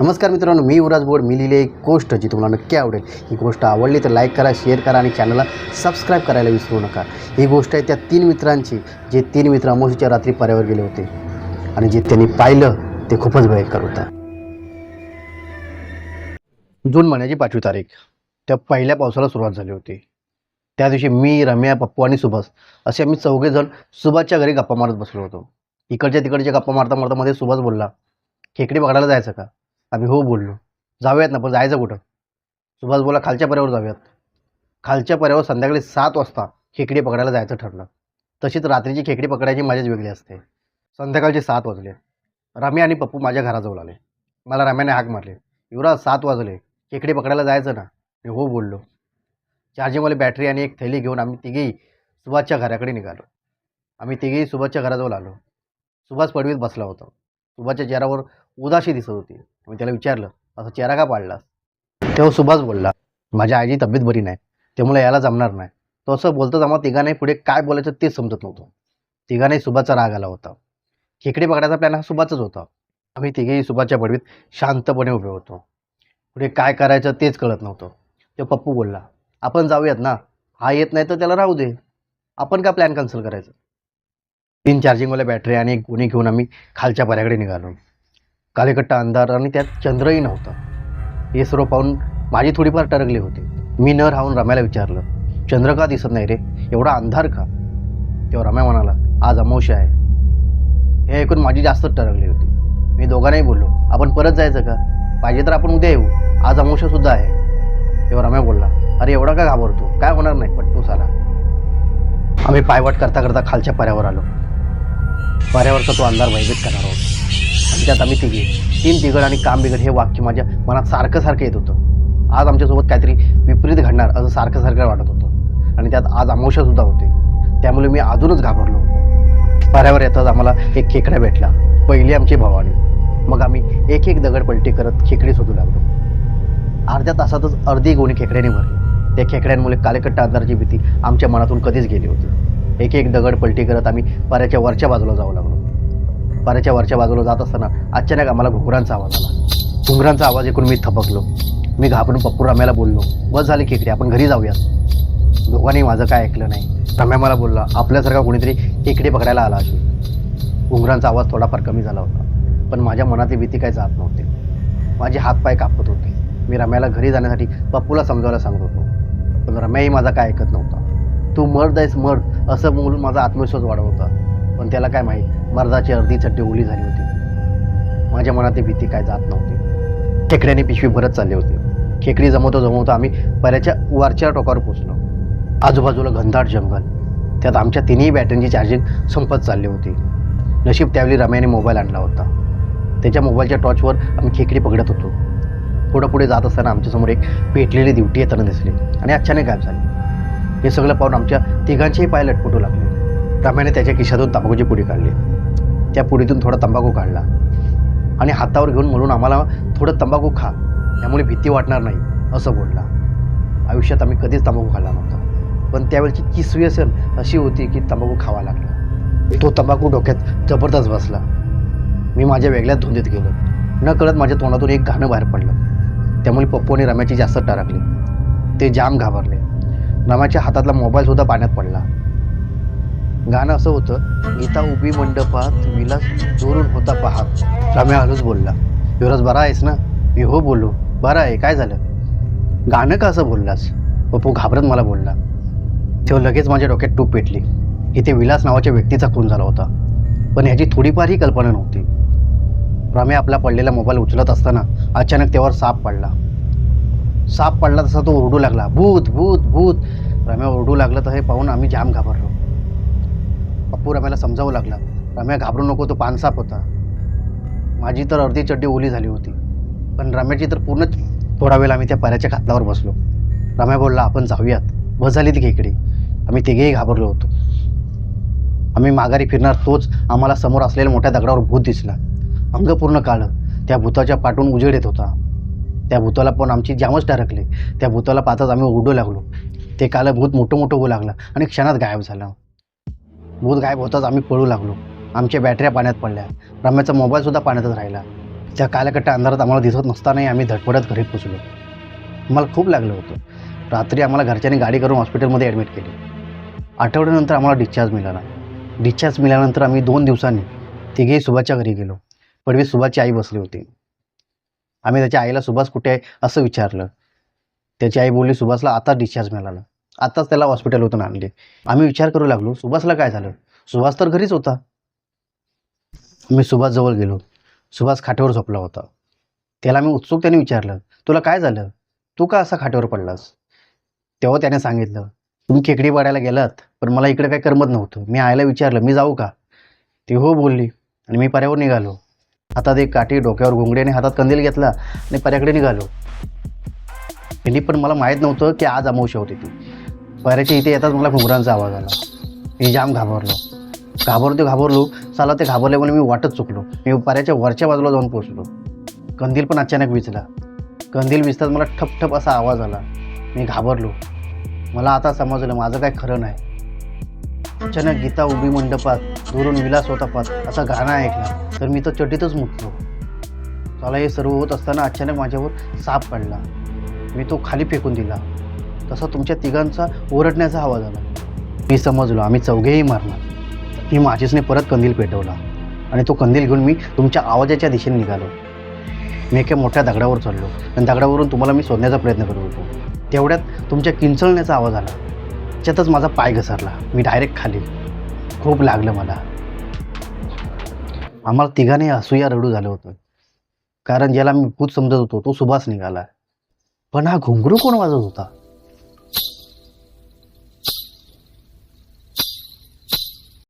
नमस्कार मित्रांनो मी युवराज बोर्ड मी लिहिली एक गोष्ट जी तुम्हाला नक्की आवडेल. ही गोष्ट आवडली तर लाईक करा शेअर करा आणि चॅनलला सबस्क्राईब करायला विसरू नका. ही गोष्ट आहे त्या तीन मित्रांची जे तीन मित्र अमोशीच्या रात्री पर्यावर गेले होते. आणि जे त्यांनी पाहिलं ते खूपच भयंकर होतं. जून महिन्याची पाचवी तारीख. त्या पहिल्या पावसाला सुरुवात झाली होती. त्या दिवशी मी रम्या पप्पू आणि सुभाष असे आम्ही चौघेजण सुभाषच्या घरी गप्पा मारत बसलो होतो. इकडच्या तिकडच्या गप्पा मारता मारता मध्ये सुभाष बोलला खेकडी पकडायला जायचं का? आम्ही हो बोललो. जाऊयात ना पण जायचं कुठं? सुभाष बोला खालच्या पर्यावर जाऊयात. खालच्या पर्यावर संध्याकाळी सात वाजता खेकडी पकडायला जायचं ठरलं. तशीच रात्रीची खेकडी पकडायची मजाच वेगळी असते. संध्याकाळचे सात वाजले. रम्या आणि पप्पू माझ्या घराजवळ आले. मला रम्याने हाक मारले. युवराज सात वाजले. खेकडी पकडायला जायचं ना? मी हो बोललो. चार्जिंगवाली बॅटरी आणि एक थैली घेऊन आम्ही तिघेही सुभाषच्या घराकडे निघालो. आम्ही तिघेही सुभाषच्या घराजवळ आलो. सुभाष पडवीत बसला होता. सुभाषच्या चेहऱ्यावर उदाशी दिसत होती. मी त्याला विचारलं असं चेहरा का पाडलास? तेव्हा सुभाष बोलला माझ्या आईची तब्येत बरी नाही त्यामुळे याला जमणार नाही. तो असं बोलताच आम्हाला तिघांनाही पुढे काय बोलायचं तेच समजत नव्हतं. तिघांनाही सुभाषचा राग आला होता. खेकडे पकडायचा प्लॅन हा सुभाषच होता. आम्ही तिघेही सुभाषच्या पडवीत शांतपणे उभे होतो. पुढे काय करायचं तेच कळत नव्हतं. ते पप्पू बोलला आपण जाऊयात ना? हा येत नाही तर त्याला राहू दे. आपण का प्लॅन कॅन्सल करायचं? तीन चार्जिंगवाल्या बॅटरी आणि एक गुणी घेऊन आम्ही खालच्या पर्याकडे निघालो. कालेकट्टा अंधार आणि त्यात चंद्रही नव्हता. हे सर्व पाहून माझी थोडीफार टरकली होती. मी न राहून रम्याला विचारलं चंद्र का दिसत नाही रे एवढा अंधार का? तेव्हा रम्या म्हणाला आज अमावस्या आहे. हे ऐकून माझी जास्तच टरकली होती. मी दोघांनाही बोललो आपण परत जायचं का? पाहिजे तर आपण उद्या येऊ. आज अमावस्यासुद्धा आहे. तेव्हा रम्या बोलला अरे एवढा का घाबरतो? काय होणार नाही पट्टू आला आम्ही पायवाट करता करता खालच्या पर्यावर आलो. पर्यावरचा तो अंधार भयभीत करणार होता. आणि त्यात आम्ही तिघे. तीन तिघड आणि काम बिघड हे वाक्य माझ्या मनात सारखं सारखं येत होतं. आज आमच्यासोबत काहीतरी विपरीत घडणार असं सारखं सारखं वाटत होतं. आणि त्यात आज अमावस्यासुद्धा होते. त्यामुळे मी अजूनच घाबरलो होतो. पाऱ्यावर येताच आम्हाला एक खेकडा भेटला. पहिली आमची भवानी. मग आम्ही एक एक दगड पलटी करत खेकडी शोधू लागलो. अर्ध्या तासातच अर्धी गोणी खेकड्याने भरली. त्या खेकड्यांमुळे कालेकट्टा अंधाराची भीती आमच्या मनातून कधीच गेली होती. एक एक दगड पलटी करत आम्ही पाऱ्याच्या वरच्या बाजूला जाऊ लागलो. पाऱ्याच्या वरच्या बाजूला जात असताना अचानक आम्हाला घुंगरांचा आवाज आला. घुंगरांचा आवाज ऐकून मी थपकलो मी घाबरून पप्पू रम्याला बोललो बस झाले खेकडे आपण घरी जाऊयात. दोघांनी माझं काय ऐकलं नाही. रम्या मला बोलला आपल्यासारखा कोणीतरी खेकडे पकडायला आला असेल. घुंगरांचा आवाज थोडाफार कमी झाला होता पण माझ्या मनातली भीती काही जात नव्हती. माझे हातपाय कापत होते. मी रम्याला घरी जाण्यासाठी पप्पूला समजावायला सांगत होतो पण रम्याही माझा काय ऐकत नव्हता. तू मर्द आहेस मर्द असं बोलून माझा आत्मविश्वास वाढवत होता. पण त्याला काय माहीत? मर्दाची अर्धी चड्डी ओली झाली होती. माझ्या मनात भीती काय जात नव्हती. खेकड्याने पिशवी भरत चालले होते. खेकडी जमवतो जमवतो आम्ही बऱ्याच्या वरच्या टोकावर पोचलो. आजूबाजूला घनदाट जंगल. त्यात आमच्या तिन्ही बॅटरीची चार्जिंग संपत चालली होती. नशीब त्यावेळी रम्याने मोबाईल आणला होता. त्याच्या मोबाईलच्या टॉर्चवर आम्ही खेकडी पकडत होतो. पुढं पुढे जात असताना आमच्यासमोर एक पेटलेली दिवटी येताना दिसली आणि अचानक गायब झाली. हे सगळं पाहून आमच्या तिघांचेही पाय लटपटू लागले. रम्याने त्याच्या खिशातून तंबाखूची पुडी काढली. त्या पुडीतून थोडा तंबाखू काढला. आणि हातावर घेऊन म्हणून आम्हाला थोडं तंबाखू खा. त्यामुळे भीती वाटणार नाही असं बोलला. आयुष्यात आम्ही कधीच तंबाखू खाल्ला नव्हता. पण त्यावेळची किसवी असेल अशी होती की तंबाखू खावा लागला. तो तंबाखू डोक्यात जबरदस्त बसला. मी माझ्या वेगळ्याच धुंदीत गेलो. न कळत माझ्या तोंडातून एक गाणं बाहेर पडलं. त्यामुळे पप्पू आणि रम्याची जास्त टाळकली. ते जाम घाबरले. रम्याच्या हातातला मोबाईलसुद्धा पाण्यात पडला. गाणं असं होतं गीता उभी मंडपात विलास जोरून होता पाहात रामे हळूच बोलला युवराज बरा आहेस ना? मी हो बोलू बरा आहे काय झालं? गाणं का असं बोललास? पप्पू घाबरत मला बोलला. तेव्हा लगेच माझ्या डोक्यात टूप पेटली. इथे विलास नावाच्या व्यक्तीचा खून झाला होता. पण ह्याची थोडीफारही कल्पना नव्हती. रामे आपला पडलेला मोबाईल उचलत असताना अचानक त्यावर साप पडला. साप पडला तसा तो ओरडू लागला. भूत भूत भूत. रामे ओरडू लागलं तर हे पाहून आम्ही जाम घाबरलो. पप्पू रम्याला समजावू लागला. रम्या घाबरू नको तो पानसाप होता. माझी तर अर्धी चड्डी ओली झाली होती. पण रम्याची तर पूर्णच थोडा वेळ आम्ही त्या पऱ्याच्या खातावर बसलो. रम्या बोलला आपण जाऊयात. बस झाली ती खेकडी आम्ही तिघेही घाबरलो होतो. आम्ही माघारी फिरणार तोच आम्हाला समोर असलेल्या मोठ्या दगडावर भूत दिसला. अंग पूर्ण काळं. त्या भूताच्या पाठून उजेड येत होता. त्या भूताला पण आमची जामच टरकले. त्या भूताला पाहताच आम्ही ओरडू लागलो. ते कालं भूत मोठं मोठं होऊ लागलं आणि क्षणात गायब झालं. भूत गायब होताच आम्ही पळू लागलो. आमच्या बॅटऱ्या पाण्यात पडल्या. रम्याचा मोबाईलसुद्धा पाण्यातच राहिला. त्या कालकट्ट्या अंधारात आम्हाला दिसत नसतानाही आम्ही धडपडत घरी पोचलो मला खूप लागलं होतं. रात्री आम्हाला घरच्यांनी गाडी करून हॉस्पिटलमध्ये ॲडमिट केली. आठवड्यानंतर आम्हाला डिस्चार्ज मिळाला. डिस्चार्ज मिळाल्यानंतर आम्ही दोन दिवसांनी तिघेही सुभाषच्या घरी गेलो. पडवी सुभाषची आई बसली होती. आम्ही त्याच्या आईला सुभाष कुठे आहे? असं विचारलं. त्याची आई बोलली सुभाषला आता डिस्चार्ज मिळाला. आत्ताच त्याला हॉस्पिटलमधून आणले. आम्ही विचार करू लागलो सुभाषला काय झालं? सुभाष तर घरीच होता. मी सुभाषजवळ गेलो. सुभाष खाटेवर झोपला होता. त्याला मी उत्सुकतेने विचारलं तुला काय झालं? तू का असा खाटेवर पडलास? तेव्हा त्याने सांगितलं तुम्ही खेकडी पाडायला गेलात पण मला इकडे काही करमत नव्हतं. मी आयला विचारलं मी जाऊ का? ती हो बोलली आणि मी पर्यावर निघालो. हातात एक काठी डोक्यावर घोंगड्याने आणि हातात कंदील घेतला आणि पर्याकडे निघालो. त्यांनी पण मला माहीत नव्हतं की आज अमावश्या होती ती. पर्याच्या इथे येताच मला घुंगरांचा आवाज आला. मी जाम घाबरलो. घाबरतो घाबरलो साला ते घाबरल्यामुळे मी वाटत चुकलो. मी पर्याच्या वरच्या बाजूला जाऊन पोचलो कंदील पण अचानक विचला. कंदील विचताच मला ठप ठप असा आवाज आला. मी घाबरलो. मला आता समजलं माझं काय खरं नाही. अचानक गीता उभी मंडपात दुरून विलास होता पात असा गाणं ऐकला. तर मी तर चटीतच मुतलो. मला हे सर्व होत असताना अचानक माझ्यावर साप पडला. मी तो खाली फेकून दिला. तसा तुमच्या तिघांचा ओरडण्याचा आवाज आला. मी समजलो आम्ही चौघेही मारणार. मी माझीसने परत कंदील पेटवला आणि तो कंदील घेऊन मी तुमच्या आवाजाच्या दिशेने निघालो. मी एका मोठ्या दगडावर चढलो आणि दगडावरून तुम्हाला मी शोधण्याचा प्रयत्न करत होतो. तेवढ्यात तुमच्या किंचळण्याचा आवाज आला. त्याच्यातच माझा पाय घसरला. मी डायरेक्ट खाली. खूप लागलं मला. आम्हाला तिघांनी असूया रडू झालं होतं. कारण ज्याला मी भूत समजत होतो तो सुभाष निघाला. पण हा घुंगरू कोण वाजवत होता?